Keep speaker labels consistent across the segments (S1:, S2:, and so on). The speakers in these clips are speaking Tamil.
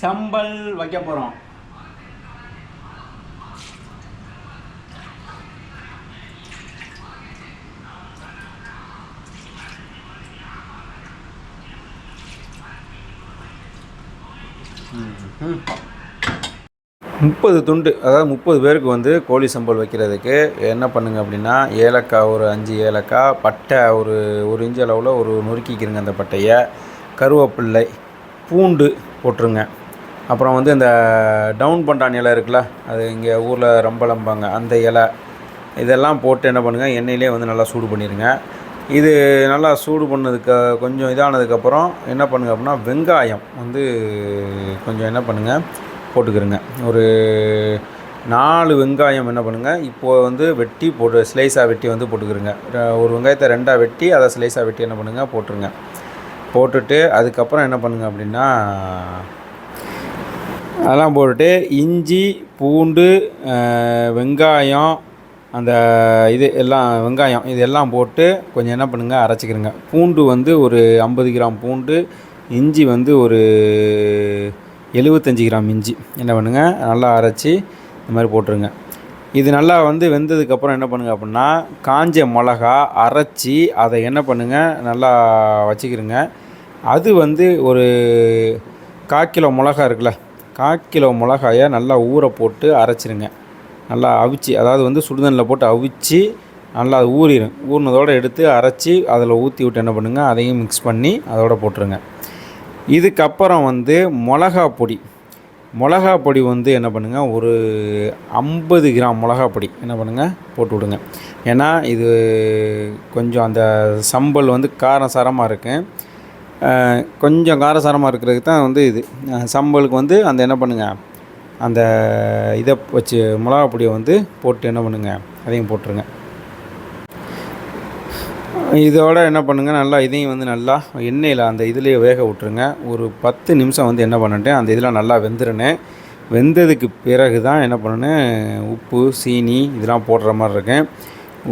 S1: சம்பல் வைக்க போகிறோம் முப்பது துண்டு அதாவது முப்பது பேருக்கு வந்து கோழி சம்பல் வைக்கிறதுக்கு என்ன பண்ணுங்க அப்படின்னா ஏலக்காய் ஒரு அஞ்சு ஏலக்காய் பட்டை ஒரு ஒரு இன்ச்சு அளவில் ஒரு நொறுக்கிக்கிறங்க அந்த பட்டையை. கருவேப்பிள்ளை பூண்டு போட்டுருங்க. அப்புறம் வந்து இந்த டவுன் பண்டான் இலை இருக்குல்ல அது இங்கே ஊரில் ரொம்ப லம்பாங்க அந்த இலை இதெல்லாம் போட்டு என்ன பண்ணுங்கள் எண்ணெயிலே வந்து நல்லா சூடு பண்ணிடுங்க இது நல்லா சூடு பண்ணதுக்கு கொஞ்சம் இதானதுக்கப்புறம் என்ன பண்ணுங்க அப்படின்னா வெங்காயம் வந்து கொஞ்சம் என்ன பண்ணுங்கள் போட்டுக்கிறங்க. ஒரு நாலு வெங்காயம் என்ன பண்ணுங்கள் இப்போது வந்து வெட்டி போட்டு ஸ்லைஸாக வெட்டி வந்து போட்டுக்கிறங்க. ஒரு வெங்காயத்தை ரெண்டாக வெட்டி அதை ஸ்லைஸாக வெட்டி என்ன பண்ணுங்கள் போட்டுருங்க. போட்டுட்டு அதுக்கப்புறம் என்ன பண்ணுங்க அப்படின்னா அதெல்லாம் போட்டுட்டு இஞ்சி பூண்டு வெங்காயம் அந்த இது எல்லாம் வெங்காயம் இது எல்லாம் போட்டு கொஞ்சம் என்ன பண்ணுங்கள் அரைச்சிக்கிறங்க பூண்டு வந்து ஒரு ஐம்பது கிராம் பூண்டு இஞ்சி வந்து ஒரு எழுபத்தஞ்சி கிராம் இஞ்சி. என்ன பண்ணுங்கள் நல்லா அரைச்சி இந்த மாதிரி போட்டுருங்க. இது நல்லா வந்து வெந்ததுக்கப்புறம் என்ன பண்ணுங்க அப்படின்னா காஞ்ச மிளகா அரைச்சி அதை என்ன பண்ணுங்கள் நல்லா வச்சுக்கிறங்க அது வந்து ஒரு கால் கிலோ மிளகா இருக்குல்ல கா கிலோ மிளகாயை நல்லா ஊற போட்டு அரைச்சிருங்க. நல்லா அவிச்சு அதாவது வந்து சுடுதண்ணில் போட்டு அவிச்சு நல்லா அது ஊறிடும் ஊறினதோடு எடுத்து அரைச்சி அதில் ஊற்றி விட்டு என்ன பண்ணுங்கள் அதையும் மிக்ஸ் பண்ணி அதோட போட்டுருங்க. இதுக்கப்புறம் வந்து மிளகா பொடி. மிளகா பொடி வந்து என்ன பண்ணுங்கள் ஒரு ஐம்பது கிராம் மிளகா பொடி என்ன பண்ணுங்கள் போட்டு விடுங்க. ஏன்னா இது கொஞ்சம் அந்த சம்பல் வந்து காரசாரமாக இருக்கு. இருக்குது கொஞ்சம் காரசாரமாக இருக்கிறதுக்கு தான் வந்து இது. சம்பலுக்கு வந்து அந்த என்ன பண்ணுங்கள் அந்த இதை வச்சு மிளகா பொடியை வந்து போட்டு என்ன பண்ணுங்கள் அதையும் போட்டுருங்க. இதோட என்ன பண்ணுங்கள் நல்லா இதையும் வந்து நல்லா எண்ணெயில் அந்த இதுலேயே வேக விட்ருங்க ஒரு பத்து நிமிஷம் வந்து என்ன பண்ணிட்டேன் அந்த இதெல்லாம் நல்லா வெந்துருனேன் வெந்ததுக்கு பிறகு தான் என்ன பண்ணேன் உப்பு சீனி இதெல்லாம் போடுற மாதிரி இருக்கேன்.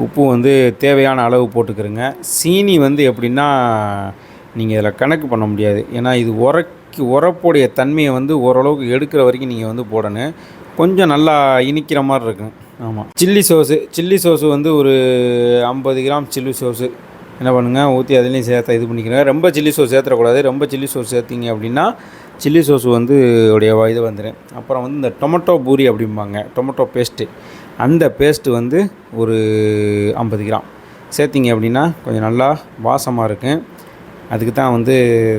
S1: உப்பு வந்து தேவையான அளவு போட்டுக்கிறேங்க. சீனி வந்து எப்படின்னா நீங்கள் இதில் கணக்கு பண்ண முடியாது. ஏன்னா இது உரக்கி உரப்புடைய தன்மையை வந்து ஓரளவுக்கு எடுக்கிற வரைக்கும் நீங்கள் வந்து போடணும். கொஞ்சம் நல்லா இனிக்கிற மாதிரி இருக்கும் ஆமாம் சில்லி சோஸு சில்லி சோஸு வந்து ஒரு ஐம்பது கிராம் சில்லி சோஸு என்ன பண்ணுங்கள் ஊற்றி அதுலேயும் சேர்த்து இது பண்ணிக்கிறேன் ரொம்ப சில்லி சோஸ் சேர்த்துடக்கூடாது ரொம்ப சில்லி சோஸ் சேர்த்திங்க அப்படின்னா சில்லி சோஸ் வந்து உடைய இது வந்துடும் அப்புறம் வந்து இந்த டொமேட்டோ பூரி அப்படிம்பாங்க. டொமேட்டோ பேஸ்ட்டு அந்த பேஸ்ட்டு வந்து ஒரு ஐம்பது கிராம். சேர்த்திங்க அப்படின்னா கொஞ்சம் நல்லா வாசமாக இருக்கும். அதுக்கு தான் வந்து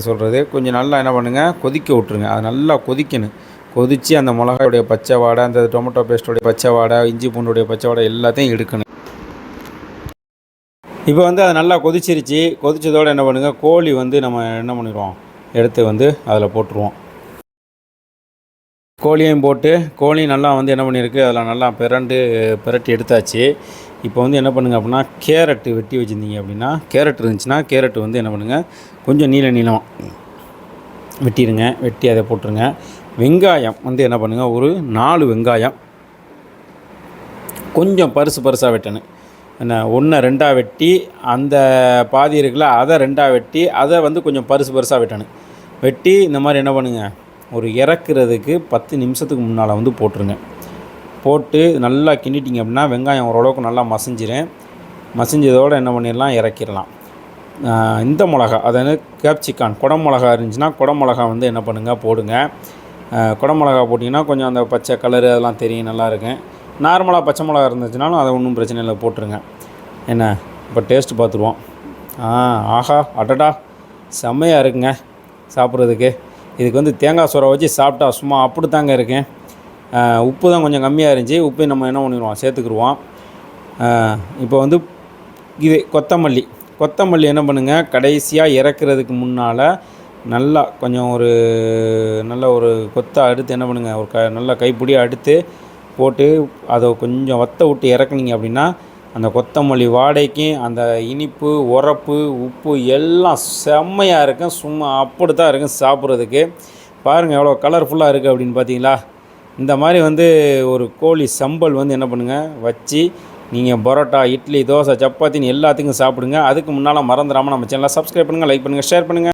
S1: சொல்கிறது கொஞ்சம் நல்லா என்ன பண்ணுங்கள் கொதிக்க விட்ருங்க அது நல்லா கொதிக்கணும். கொதித்து அந்த மிளகாயுடைய பச்சை வாடை அந்த டொமேட்டோ பேஸ்ட்டுடைய பச்சை வாடை இஞ்சி பூண்டுடைய பச்சை வாடை எல்லாத்தையும் எடுக்கணும். இப்போ வந்து அது நல்லா கொதிச்சிருச்சு. கொதிச்சதோடு என்ன பண்ணுங்கள் கோழி வந்து நம்ம என்ன பண்ணிடுவோம் எடுத்து வந்து அதில் போட்டுருவோம். கோழியையும் போட்டு கோழி நல்லா வந்து என்ன பண்ணியிருக்கு அதில் நல்லா பிரண்டு பிறட்டி எடுத்தாச்சு. இப்போ வந்து என்ன பண்ணுங்க அப்படின்னா கேரட்டு வெட்டி வச்சுருந்தீங்க அப்படின்னா கேரட் இருந்துச்சுன்னா கேரட் வந்து என்ன பண்ணுங்கள் கொஞ்சம் நீள நீளம் வெட்டிடுங்க வெட்டி அதை போட்டுருங்க. வெங்காயம் வந்து என்ன பண்ணுங்கள் ஒரு நாலு வெங்காயம் கொஞ்சம் பருசு பருசாக வெட்டணும். ஒன்றை ரெண்டாக வெட்டி அந்த பாதி இருக்குல்ல அதை ரெண்டாக வெட்டி அதை வந்து கொஞ்சம் பருசு பருசாக வெட்டணும். வெட்டி இந்த மாதிரி என்ன பண்ணுங்க ஒரு இறக்குறதுக்கு பத்து நிமிஷத்துக்கு முன்னால் வந்து போட்டுருங்க. போட்டு நல்லா கிண்டிட்டிங்க அப்படின்னா வெங்காயம் ஓரளவுக்கு நல்லா மசிஞ்சிரும். மசிஞ்சதோடு என்ன பண்ணிடலாம் இறக்கிடலாம். இந்த மிளகா அதாவது கேப்சிக்கான் குடமிளகா இருந்துச்சுன்னா குடமிளகா வந்து என்ன பண்ணுங்கள் போடுங்க. குடமிளகா போட்டிங்கன்னா கொஞ்சம் அந்த பச்சை கலரு அதெல்லாம் தெரியும் நல்லாயிருக்கும் நார்மலாக பச்சை மிளகா இருந்துச்சுனாலும் அதை ஒன்றும் பிரச்சனை இல்லை போட்டுருங்க. என்ன? இப்போ டேஸ்ட் பார்த்துருவோம். ஆ ஆஹா அடடா. செம்மையாக இருக்குங்க சாப்பிட்றதுக்கு. இதுக்கு வந்து தேங்காய் சோறை வச்சு சாப்பிட்டா சும்மா அப்படி தாங்க இருக்கேன் உப்பு தான் கொஞ்சம் கம்மியாக இருந்துச்சு. உப்பு நம்ம என்ன பண்ணிடுவோம்? சேர்த்துக்குருவோம் இப்போ வந்து இது கொத்தமல்லி. கொத்தமல்லி என்ன பண்ணுங்கள் கடைசியாக இறக்குறதுக்கு முன்னால் நல்லா கொஞ்சம் ஒரு நல்ல ஒரு கொத்தை அடுத்து என்ன பண்ணுங்கள் ஒரு க நல்ல கைப்பிடியாக அடுத்து போட்டு அதை கொஞ்சம் வத்த விட்டு இறக்குனீங்க அப்படின்னா அந்த கொத்தமல்லி வாடைக்கும் அந்த இனிப்பு உரப்பு உப்பு எல்லாம் செம்மையாக இருக்கும். சும்மா அப்படி தான் இருக்கும் சாப்பிட்றதுக்கு. பாருங்கள் எவ்வளோ கலர்ஃபுல்லாக இருக்குது அப்படின்னு பார்த்தீங்களா? இந்த மாதிரி வந்து ஒரு கோழி சம்பல் வந்து என்ன பண்ணுங்கள் வச்சு நீங்கள் பரோட்டா இட்லி தோசை சப்பாத்தின்னு எல்லாத்துக்கும் சாப்பிடுங்க. அதுக்கு முன்னால் மறந்துடாமல் நம்ம சேனலை சப்ஸ்கிரைப் பண்ணுங்கள் லைக் பண்ணுங்கள் ஷேர் பண்ணுங்கள்